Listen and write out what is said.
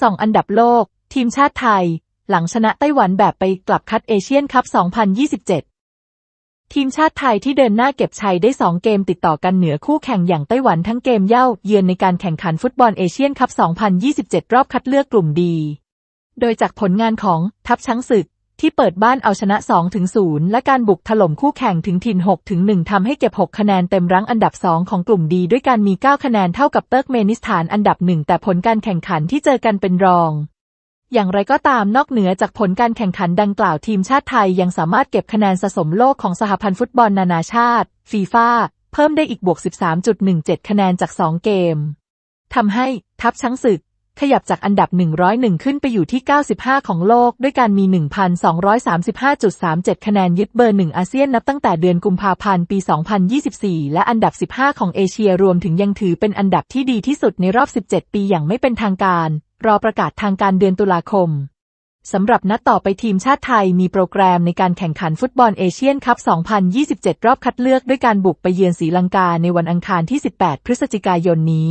สองอันดับโลก ทีมชาติไทย หลังชนะไต้หวันแบบไปกลับคัดเอเชียนคัพ 2027 ทีมชาติไทยที่เดินหน้าเก็บชัยได้ 2 เกมติดต่อกันเหนือคู่แข่งอย่างไต้หวันทั้งเกมเย่าเยือนในการแข่งขันฟุตบอลเอเชียนคัพ 2027 รอบคัดเลือกกลุ่มดี โดยจากผลงานของทัพช้างศึก ที่เปิดบ้านเอาชนะ 2-0 และการบุกถล่มคู่แข่งถึงถิ่น 6-1 ทำให้เก็บ 6 คะแนนเต็มรั้งอันดับ 2 ของกลุ่มดีด้วยการมี 9 คะแนนเท่ากับเติร์กเมนิสถานอันดับหนึ่งแต่ผลการแข่งขันที่เจอกันเป็นรอง อย่างไรก็ตามนอกเหนือจากผลการแข่งขันดังกล่าวทีมชาติไทยยังสามารถเก็บคะแนนสะสมโลกของสหพันธ์ฟุตบอลนานาชาติ ฟีฟ่าเพิ่มได้อีกบวก 13.17 คะแนนจาก 2 เกมทำให้ทัพช้างศึก ขยับจากอันดับ 101 ขึ้นไปอยู่ที่ 95 ของโลก ด้วยการมี 1,235.37 คะแนนยึดเบอร์หนึ่งอาเซียนนับตั้งแต่เดือนกุมภาพันธ์ปี 2024 และอันดับ 15 ของเอเชียรวมถึงยังถือเป็นอันดับที่ดีที่สุดในรอบ 17 ปีอย่างไม่เป็นทางการ รอประกาศทางการเดือนตุลาคมสำหรับนัดต่อไปทีมชาติไทยมีโปรแกรมในการแข่งขันฟุตบอลเอเชียนคัพ 2027 รอบคัดเลือกด้วยการบุกไปเยือนศรีลังกาในวันอังคารที่ 18 พฤศจิกายนนี้